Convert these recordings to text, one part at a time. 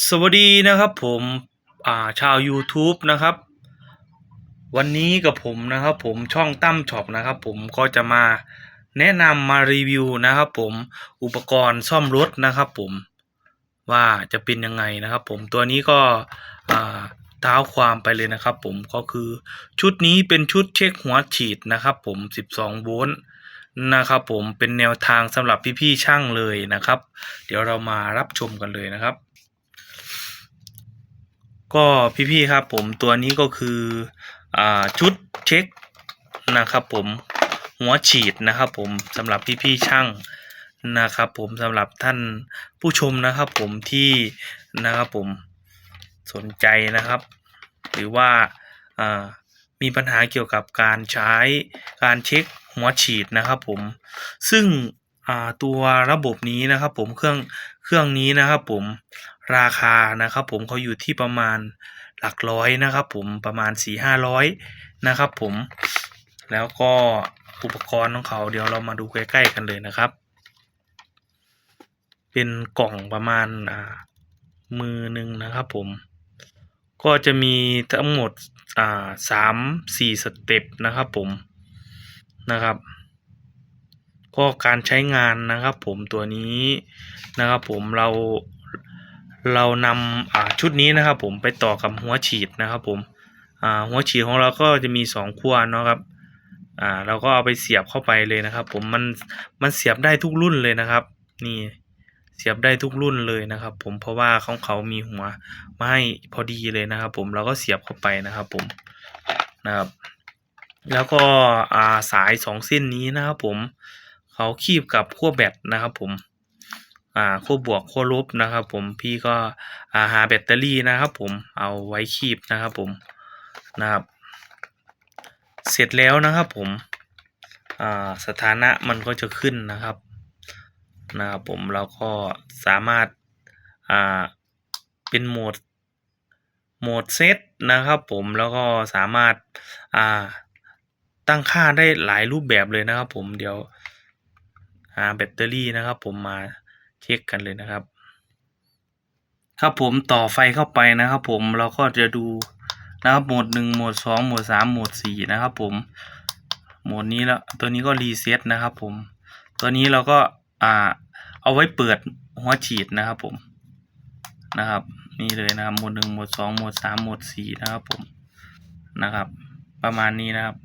สวัสดีนะครับผมอ่าชาว YouTube นะครับ วันนี้กับผมนะครับผมช่องตั้มช็อปนะครับผมก็จะมาแนะนำมารีวิวนะครับผมอุปกรณ์ซ่อมรถนะครับผมว่าจะเป็นยังไงนะครับผมตัวนี้ก็อ่าท้าความไปเลยนะครับผมก็คือชุดนี้เป็นชุดเช็คหัวฉีดนะครับผม 12 โวลต์นะครับผมเป็นแนวทางสำหรับพี่ๆช่างเลยนะครับ เดี๋ยวเรามารับชมกันเลยนะครับ ก็พี่ๆครับผมตัวนี้ก็คืออ่าชุดเช็คนะครับผมหัวฉีดนะครับผมสำหรับพี่ๆช่างนะครับผมสำหรับท่านผู้ชมนะครับผมที่นะครับผมสนใจนะครับ หรือว่าอ่ามีปัญหาเกี่ยวกับการใช้การเช็คหัวฉีดนะครับผมซึ่ง อ่าตัวระบบนี้นะครับผมเครื่องเครื่องนี้นะครับผมราคานะครับผมเขาอยู่ที่ประมาณหลักร้อยนะครับผมประมาณ4ี่ห้าร้อยนะครับผมแล้วก็อุปกรณ์ของเขาเดี๋ยวเรามาดูใกล้ๆกันเลยนะครับ เป็นกล่องประมาณอ่ามือหนึ่งนะครับผมก็จะมีทั้งหมดอ่าสามสี่สเต็ปนะครับผมนะครับ ก็การใช้งานนะครับผมตัวนี้นะครับผมเราเรานำชุดนี้นะครับผมไปต่อกับหัวฉีดนะครับผมหัวฉีดของเราก็จะมีสองขั้วเนาะครับเราก็เอาไปเสียบเข้าไปเลยนะครับ ผมมันมันเสียบได้ทุกรุ่นเลยนะครับ นี่เสียบได้ทุกรุ่นเลยนะครับ ผมเพราะว่าของเขามีหัวมาให้พอดีเลยนะครับ ผมเราก็เสียบเข้าไปนะครับ ผมนะครับ แล้วก็สายสองเส้นนี้นะครับ ผม เขาคีบกับขั้วแบตนะครับผมอ่าขั้วบวกขั้วลบนะครับผมพี่ก็อ่าหาแบตเตอรี่นะครับผมเอาไว้คีบนะครับผมนะครับ เสร็จแล้วนะครับผมอ่าสถานะมันก็จะขึ้นนะครับนะครับผมเราก็สามารถอ่าเป็นโหมดโหมดเซตนะครับผมแล้วก็สามารถอ่าตั้งค่าได้หลายรูปแบบเลยนะครับผมเดี๋ยว หาแบตเตอรี่นะครับ ผมมาเช็คกันเลยนะครับ ครับผมต่อไฟเข้าไปนะครับ ผมเราก็จะดูนะครับโหมดหนึ่งโหมดสองโหมดสามโหมดสี่นะครับผมโหมดนี้แล้วตัวนี้ก็รีเซ็ตนะครับผมตัวนี้เราก็อ่าเอาไว้เปิดหัวฉีดนะครับผมนะครับนี่เลยนะครับโหมดหนึ่งโหมดสองโหมดสามโหมดสี่นะครับผมนะครับ ประมาณนี้นะครับ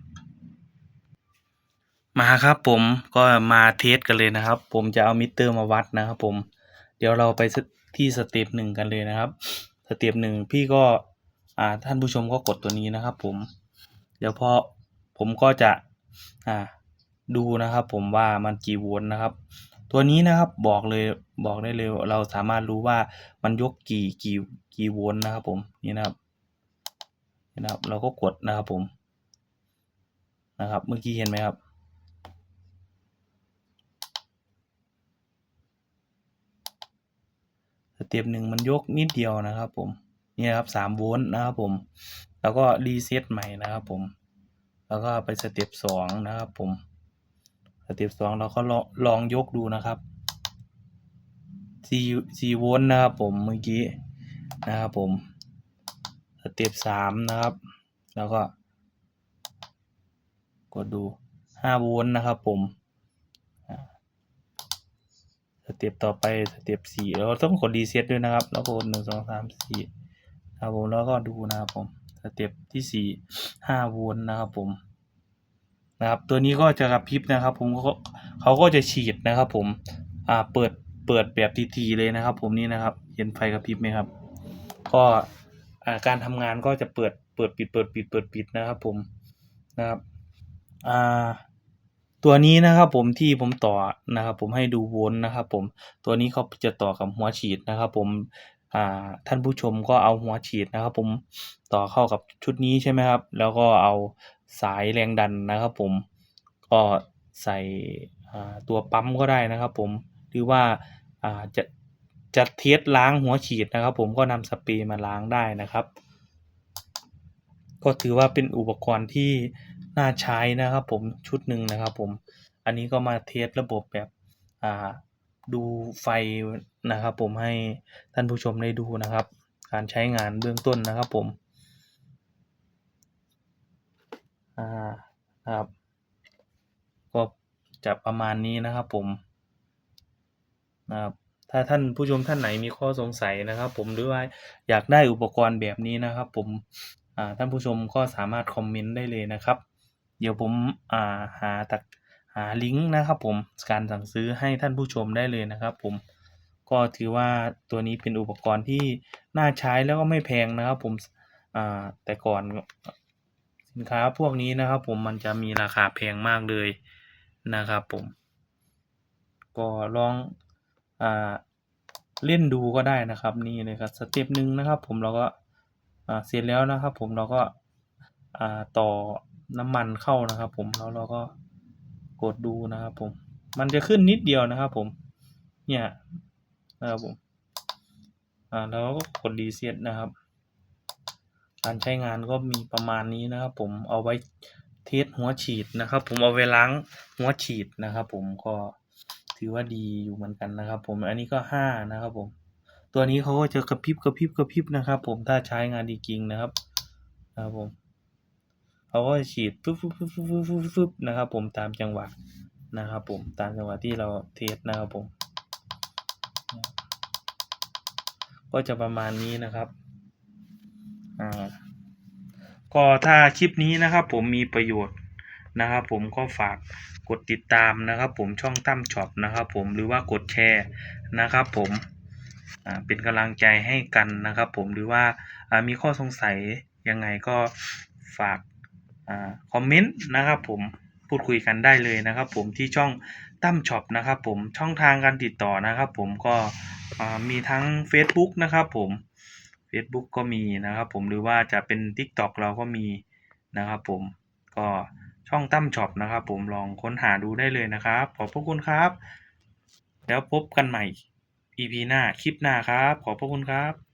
มาครับผมก็มาเทสกันเลยนะครับ ผมจะเอามิเตอร์มาวัดนะครับผม เดี๋ยวเราไปที่สเต็ปหนึ่งกันเลยนะครับสเต็ปหนึ่งพี่ก็อ่าท่านผู้ชมก็กดตัวนี้นะครับ ผมเดี๋ยวพอผมก็จะอ่าดูนะครับ ผมว่ามันกี่โวลต์นะครับ ตัวนี้นะครับบอกเลยบอกได้เลยเราสามารถรู้ว่ามันยกกี่กี่กี่โวลต์นะครับ ผมนี่นะครับนี่นะครับ เราก็กดนะครับผมนะครับ เมื่อกี้เห็นไหมครับ เต็ปหนึ่งมันยกนิดเดียวนะครับผมนี่นะครับสามโวลต์นะครับผม แล้วก็รีเซ็ตใหม่นะครับผม แล้วก็ไปสเต็ปสองนะครับผม สเต็ปสองเราก็ลองลองยกดูนะครับสี่สี่โวลต์นะครับผมเมื่อกี้นะครับผม สเต็ปสามนะครับ แล้วก็ กดดูห้าโวลต์นะครับผม สเต็ปต่อไปสเต็ปสี่เราต้องกดรีเซ็ตด้วยนะครับ แล้วกดหนึ่งสองสามสี่ครับผมแล้วก็ดูนะครับผมสเต็ปที่สี่ห้าโวลต์นะครับผมนะครับ ตัวนี้ก็จะกระพริบนะครับ ผมก็เขาก็จะฉีดนะครับผมอ่าเปิดเปิดแบบทีๆเลยนะครับ ผมนี่นะครับ เห็นไฟกระพริบไหมครับ ก็อ่าการทำงานก็จะเปิดเปิดปิดเปิดปิดเปิดปิดนะครับ ผมนะครับอ่า ตัวนี้นะครับผมที่ผมต่อนะครับ ผมให้ดูโวลต์นะครับ ผมตัวนี้เขาจะต่อกับหัวฉีดนะครับ ผมท่านผู้ชมก็เอาหัวฉีดนะครับ ผมต่อเข้ากับชุดนี้ใช่ไหมครับ แล้วก็เอาสายแรงดันนะครับ ผมก็ใส่ตัวปั๊มก็ได้นะครับ ผมหรือว่าอ่าจะจะเทสล้างหัวฉีดนะครับ ผมก็นำสเปรย์มาล้างได้นะครับ ก็ถือว่าเป็นอุปกรณ์ที่ น่าใช้นะครับผมชุดหนึ่งนะครับผมอันนี้ก็มาเทสระบบแบบอ่าดูไฟนะครับ ผมให้ท่านผู้ชมได้ดูนะครับ การใช้งานเบื้องต้นนะครับผมอ่าครับก็จะประมาณนี้นะครับผมนะครับถ้าท่านผู้ชมท่านไหนมีข้อสงสัยนะครับ ผมหรือว่าอยากได้อุปกรณ์แบบนี้นะครับ ผมอ่าท่านผู้ชมก็สามารถคอมเมนต์ได้เลยนะครับ เดี๋ยวผมอ่าหาตักหาลิงก์นะครับผมการสั่งซื้อให้ท่านผู้ชมได้เลยนะครับ ผมก็ถือว่าตัวนี้เป็นอุปกรณ์ที่น่าใช้แล้วก็ไม่แพงนะครับ ผมอ่าแต่ก่อนสินค้าพวกนี้นะครับ ผมมันจะมีราคาแพงมากเลยนะครับ ผม ก็ลองอ่าเล่นดูก็ได้นะครับนี่เลยครับสเต็ปหนึ่งนะครับ ผมเราก็อ่าเสร็จแล้วนะครับ ผมเราก็อ่าต่อ น้ำมันเข้านะครับ ผมแล้วเราก็กดดูนะครับ ผม มันจะขึ้นนิดเดียวนะครับ ผม เนี่ยนะครับผมอ่าแล้วก็กดรีเซ็ตนะครับ การใช้งานก็มีประมาณนี้นะครับ ผมเอาไว้เทสหัวฉีดนะครับ ผมเอาไว้ล้างหัวฉีดนะครับ ผมก็ถือว่าดีอยู่เหมือนกันนะครับ ผมอันนี้ก็ห้านะครับ ผม ตัวนี้เขาก็จะกระพริบกระพริบกระพริบนะครับ ผมถ้าใช้งานดีจริงนะครับนะครับผม เขาก็ฉีดฟึบฟึบฟึบฟึบฟึบฟึบฟึบนะครับผมตามจังหวะนะครับผมตามจังหวะที่เราเทสนะครับผม ก็จะประมาณนี้นะครับอ่าก็ถ้าคลิปนี้นะครับผมมีประโยชน์นะครับผมก็ฝากกดติดตามนะครับ ผมช่องตั้มช็อปนะครับ ผมหรือว่ากดแชร์นะครับ ผมอ่าเป็นกำลังใจให้กันนะครับ ผมหรือว่ามีข้อสงสัยยังไงก็ฝาก คอมเมนต์นะครับผมพูดคุยกันได้เลยนะครับผมที่ช่องตั้มช็อปนะครับผมช่องทางการติดต่อนะครับผมก็มีทั้ง Facebook นะครับผม Facebook ก็มีนะครับผมหรือว่าจะเป็น TikTok เราก็มีนะครับผมก็ช่องตั้มช็อปนะครับผมลองค้นหาดูได้เลยนะครับ ขอบพระคุณครับ แล้วพบกันใหม่ EP หน้าคลิปหน้าครับ ขอบพระคุณครับ